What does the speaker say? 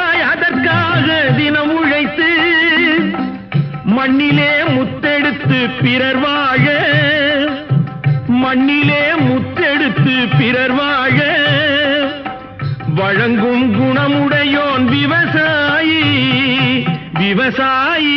மூச்சாய் அதற்காக தினம் உழைத்து மண்ணிலே முத்தெடுத்து பிறர் வாழ மண்ணிலே முத்தெடுத்து பிறர் வாழ வழங்கும் குணமுடையோன் விவசாயி விவசாயி.